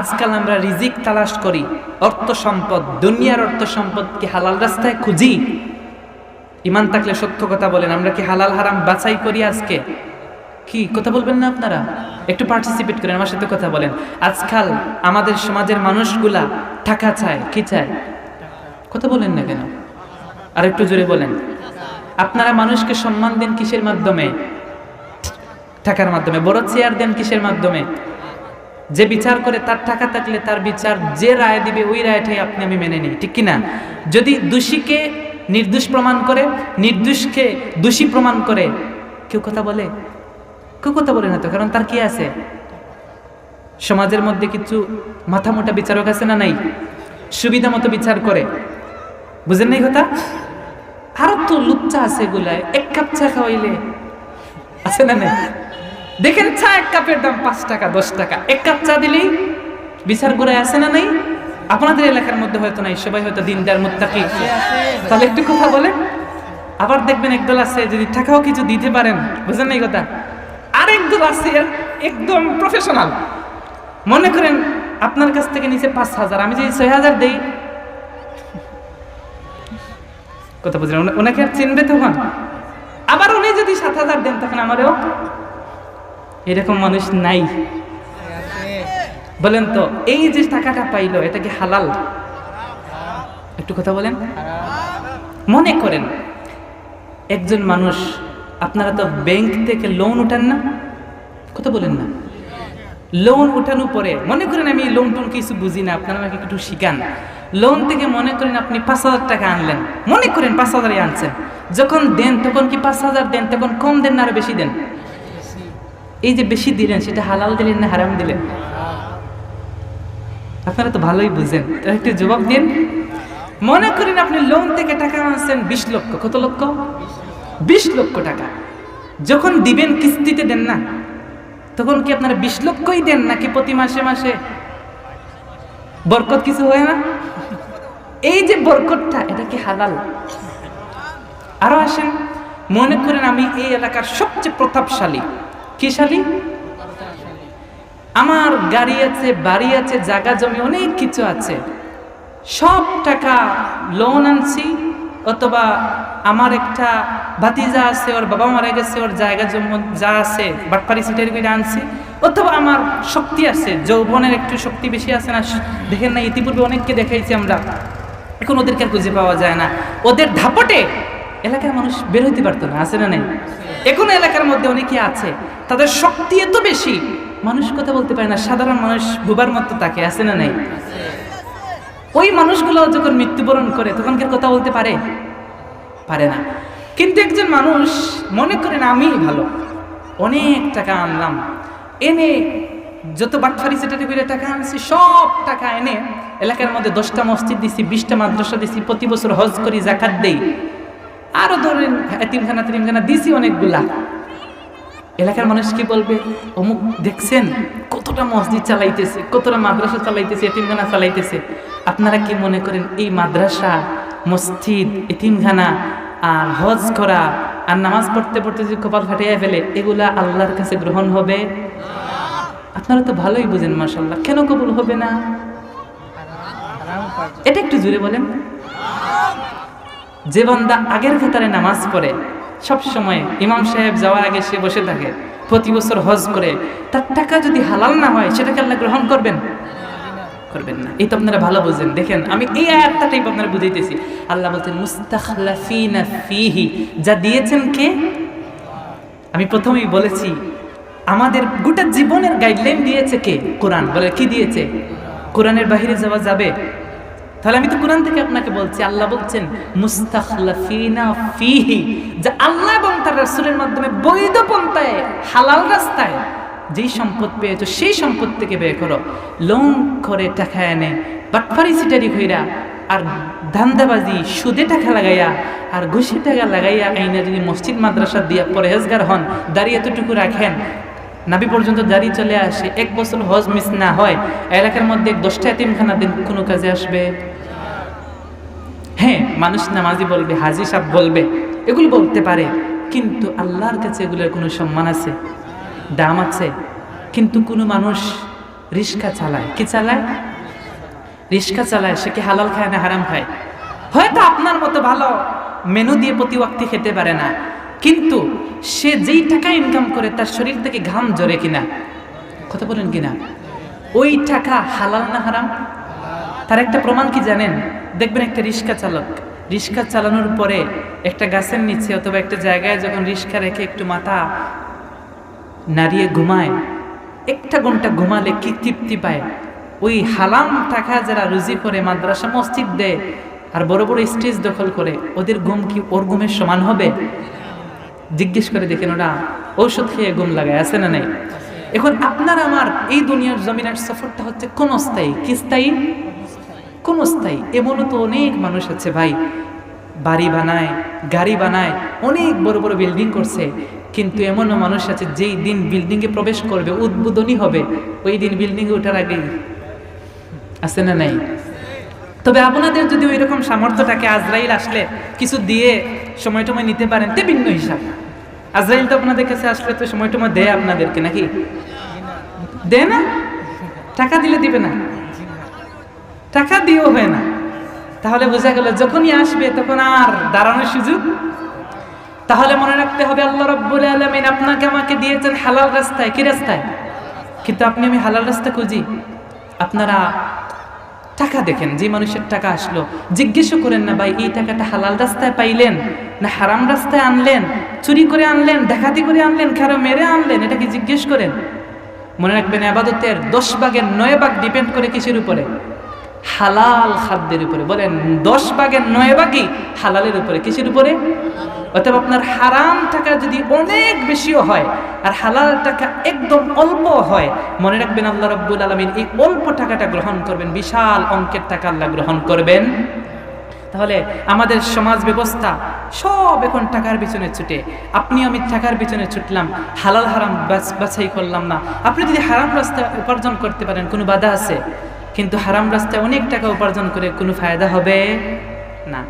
আজকাল আমরা রিজিক তালাশ করি, অর্থ সম্পদ, দুনিয়ার অর্থ সম্পদ কি হালাল রাস্তায় খুঁজি? ইমান থাকলে সত্য কথা বলেন, আমরা কি হালাল হারাম বাছাই করি আজকে? কি, কথা বলবেন না আপনারা? একটু পার্টিসিপেট করেন, আমার সাথে কথা বলেন। আজকাল আমাদের সমাজের মানুষগুলা টাকা চায়, কি চায়? কথা বলেন না কেন? আর একটু জোরে বলেন। আপনারা মানুষকে সম্মান দেন কিসের মাধ্যমে? টাকার মাধ্যমে, বড় চেয়ার দেন কিসের মাধ্যমে? যে বিচার করে তার টাকা থাকলে তার বিচার যে রায় দিবে ওই রায়টাই আপনি, আমি মেনে নিই। ঠিক কিনা? যদি দোষীকে নির্দোষ প্রমাণ করে, নির্দোষকে দোষী প্রমাণ করে, কেউ কথা বলে? কেউ কথা বলে না তো, কারণ তার কি আছে? সমাজের মধ্যে কিছু মাথা মোটা বিচারক আছে না নাই? সুবিধা মতো বিচার করে। বুঝেন নাই কথা? আরও তো লুচ্চা আছে এগুলায়। এক কাপ চা খাওয়াইলে আছে না নাই? দেখেন চা, এক কাপের দাম পাঁচ টাকা, দশ টাকা। এক কাপ চা দিলেই বিচার করে আছে না নাই? আপনাদের এলাকার মধ্যে হয়তো নাই, সবাই হয়তো দিনদার, মুত্তাকি। তাহলে একটু কথা বলেন। আবার দেখবেন একদল আছে, যদি টাকাও কিছু দিতে পারেন, বুঝেন এই কথা? আরেক দল আছে, একদম প্রফেশনাল মনে করেন আপনার কাছ থেকে নিচে পাঁচ হাজার, আমি যদি ছয় হাজার দিই। কথা বুঝলেন? ওনা- ওনাকে আর চিনবে তখন। আবার উনি যদি সাত হাজার দেন, তখন আমারও এরকম মানুষ নাই। বলেন তো, এই যে টাকাটা পাইলো, এটা কি হালাল? একটু কথা বলেন। মনে করেন, একজন মানুষ, আপনারা তো ব্যাংক থেকে লোন উঠান না? কথা বলেন না। লোন উঠানোর পরে, মনে করেন আমি লোন টোন কিছু বুঝি না, আপনারা আমাকে একটু শিখান। লোন থেকে মনে করেন আপনি পাঁচ হাজার টাকা আনলেন। মনে করেন পাঁচ হাজারই আনছেন। যখন দেন, তখন কি পাঁচ হাজার দেন, তখন কম দেন না, আরও বেশি দেন? এই যে বেশি দিলেন, সেটা হালাল দিলেন না হারাম দিলেন? আপনারা তো ভালোই বুঝেন। একটু জবাব দিন। মনে করেন আপনি লোন থেকে টাকা আনছেন বিশ লক্ষ। কত লক্ষ? বিশ লক্ষ টাকা। যখন দিবেন কিস্তিতে দেন না, তখন কি আপনারা বিশ লক্ষই দেন নাকি প্রতি মাসে মাসে? বরকত কিছু হয় না? এই যে বরকতটা, এটা কি হালাল? আরও আসেন। মনে করেন আমি এই এলাকার সবচেয়ে প্রতাপশালী। কি শালী? আমার গাড়ি আছে, বাড়ি আছে, জায়গা জমি, অনেক কিছু আছে। সব টাকা লোন আনছি, অথবা আমার একটা ভাতিজা আছে, ওর বাবা মারা গেছে, ওর জায়গা জমি যা আছে বাটপারি সিটের করে আনছি। অথবা আমার শক্তি আছে, যৌবনের একটু শক্তি বেশি আছে না, দেখেন না, ইতিপূর্বে অনেককে দেখাইছি আমরা। এখন ওদেরকে খুঁজে পাওয়া যায় না। ওদের ধাপটে এলাকার মানুষ বের হইতে পারতো না, আছে না নেই? এখন এলাকার মধ্যে অনেকে আছে, তাদের শক্তি এত বেশি, মানুষ কথা বলতে পারে না, সাধারণ মানুষ বুবার মতো তাকে, আছে না নেই? ওই মানুষগুলো যখন মৃত্যুবরণ করে, তখন কি আর কথা বলতে পারে? পারে না। কিন্তু একজন মানুষ মনে করেন আমি ভালো। অনেক টাকা আনলাম, এনে যত বাটফারি সেটাতে করে টাকা আনছি, সব টাকা এনে এলাকার মধ্যে দশটা মসজিদ দিছি, বিশটা মাদ্রাসা দিছি, প্রতি বছর হজ করি, জাকাত দেই। আরও ধরেন এতিমখানা তিমখানা দিছি অনেকগুলা। এলাকার মানুষ কি বলবে? অমুক দেখছেন, কতটা মসজিদ চালাইতেছে, কতটা মাদ্রাসা চালাইতেছে, এতিমখানা চালাইতেছে। আপনারা কি মনে করেন এই মাদ্রাসা, মসজিদ, এতিমখানা, আর হজ করা, আর নামাজ পড়তে পড়তে যে কপাল ফাটিয়ে ফেলে, এগুলা আল্লাহর কাছে গ্রহণ হবে? আপনারা তো ভালোই বুঝেন মাসাল্লাহ কেন কবুল হবে না? এটা একটু জুড়ে বলেন। যে বান্দা আগের কাতারে নামাজ পড়ে সব সময় ইমাম সাহেব যাওয়ার আগে সে বসে থাকে, প্রতি বছর হজ করে। তার টাকা যদি হালাল না হয়, সেটাকে আল্লাহ গ্রহণ করবেন? করবেন না। এই তো আপনারা ভালো বুঝেন। দেখেন, আমি এই আয়াতটাই আপনারা বুঝাইতেছি। আল্লাহ বলছেন, মুস্তাখলাফিনা ফিহি। যা দিয়েছেন কে? আমি প্রথমেই বলেছি, আমাদের গোটা জীবনের গাইডলাইন দিয়েছে কে? কোরআন। বলে, কি দিয়েছে? কোরআনের বাহিরে যাওয়া যাবে? তাহলে আমি তো কোরআন থেকে আপনাকে বলছি, আল্লাহ বলছেন, মুস্তাখলাফিনা ফিহি। যে আল্লাহ এবং তার রাসূলের মাধ্যমে বৈধ পন্থায়, হালাল রাস্তায় যেই সম্পদ পেয়েছ, সেই সম্পদ থেকে বের করো। লোন করে টাকা এনে বাটফারি সিটারি কইরা, আর ধান্দাবাজি, সুদে টাকা লাগাইয়া, আর ঘুষি টাকা লাগাইয়া আইনা যদি মসজিদ, মাদ্রাসা দিয়া পরেজগার হন, দাঁড়িয়ে এতটুকু রাখেন নাবি পর্যন্ত দাঁড়িয়ে চলে আসে। এক বছর হজ মিস না হয়, এলাকার মধ্যে দশটা এতিমখানা দিন কোনো কাজে আসবে। হ্যাঁ মানুষ নামাজি বলবে, হাজি সাহেব বলবে, এগুলো বলতে পারে, কিন্তু আল্লাহর কাছে এগুলোর কোনো সম্মান আছে? দাম আছে? কিন্তু কোনো মানুষ রিক্সা চালায়। কি চালায়? রিক্সা চালায়, সে কি হালাল খায় না হারাম খায়? হয়তো আপনার মতো ভালো মেনু দিয়ে প্রতি খেতে পারে না। কিন্তু সে যেই টাকা ইনকাম করে, তার শরীর থেকে ঘাম জরে কিনা? কথা বলেন কিনা? ওই টাকা হালাল না হারাম? তার একটা প্রমাণ কি জানেন? দেখবেন একটা রিক্সা চালক, রিক্সা চালানোর পরে একটা গাছের নিচে অথবা একটা জায়গায় যখন রিক্সা রেখে একটু মাথা নাড়িয়ে ঘুমায়, একটা ঘণ্টা ঘুমালে কি তৃপ্তি পায়? ওই হালাম টাকা যারা রুজি করে, মাদ্রাসা, মসজিদ দেয়, আর বড় বড় স্টেজ দখল করে, ওদের ঘুম কি ওর ঘুমের সমান হবে? জিজ্ঞেস করে দেখেন ওরা ঔষধ খেয়ে গুম লাগায়, আছে না নাই? এখন আপনার আমার এই দুনিয়ার জমিনের সফরটা হচ্ছে কোন স্থায়ী? কি স্থায়ী? কোন স্থায়ী? এমনও তো অনেক মানুষ আছে ভাই। বাড়ি বানায়, গাড়ি বানায়, অনেক বড় বড় বিল্ডিং করছে। কিন্তু এমনও মানুষ আছে যেই দিন বিল্ডিংয়ে প্রবেশ করবে উদ্বোধনী হবে। ওই দিন বিল্ডিংয়ে ওঠার আগেই। আছে না নাই? তবে আপনাদের যদি ওই রকম সামর্থ্যটাকে আজরাইল আসলে কিছু দিয়ে সময় টময় নিতে পারেন, তে ভিন্ন হিসাব। আজরাইল তো আপনাদের কাছে আসলে তো সময় টময় দেয় আপনাদেরকে নাকি? দেয় না? টাকা দিলে দিবে না। টাকা দিয়েও হয় না। তাহলে বোঝা গেল, যখনই আসবে তখন আর দাঁড়ানোর সুযোগ? তাহলে মনে রাখতে হবে, আল্লাহ রব্বুল আলমিন আপনাকে আমাকে দিয়েছেন হালাল রাস্তায়। কি রাস্তায়? কিন্তু আপনি আমি হালাল রাস্তা খুঁজি। আপনারা টাকা দেখেন, যে মানুষের টাকা আসলো জিজ্ঞেসও করেন না, ভাই, এই টাকাটা হালাল রাস্তায় পাইলেন না হারাম রাস্তায় আনলেন? চুরি করে আনলেন, ডাকাতি করে আনলেন, কারও মেরে আনলেন? এটা কি জিজ্ঞেস করেন? মনে রাখবেন, আবাদতের দশ ভাগের নয় ভাগ ডিপেন্ড করে কিসের উপরে? হালাল খাদ্যের উপরে। বলেন, দশ ভাগের নয় ভাগই হালালের উপরে। কিসের উপরে? অতএব আপনার হারাম টাকা যদি অনেক বেশিও হয়, আর হালাল টাকা একদম অল্প হয়, মনে রাখবেন আল্লাহ রব্বুল আলমিন এই অল্প টাকাটা গ্রহণ করবেন, বিশাল অঙ্কের টাকা আল্লাহ গ্রহণ করবেন। তাহলে আমাদের সমাজ ব্যবস্থা সব এখন টাকার পিছনে ছুটে। আপনি আমি টাকার পিছনে ছুটলাম, হালাল হারাম বাছ- বাছাই করলাম না। আপনি যদি হারাম রাস্তায় উপার্জন করতে পারেন, কোনো বাধা আছে? কিন্তু হারাম রাস্তায় অনেক টাকা উপার্জন করে কোনো ফায়দা হবে না।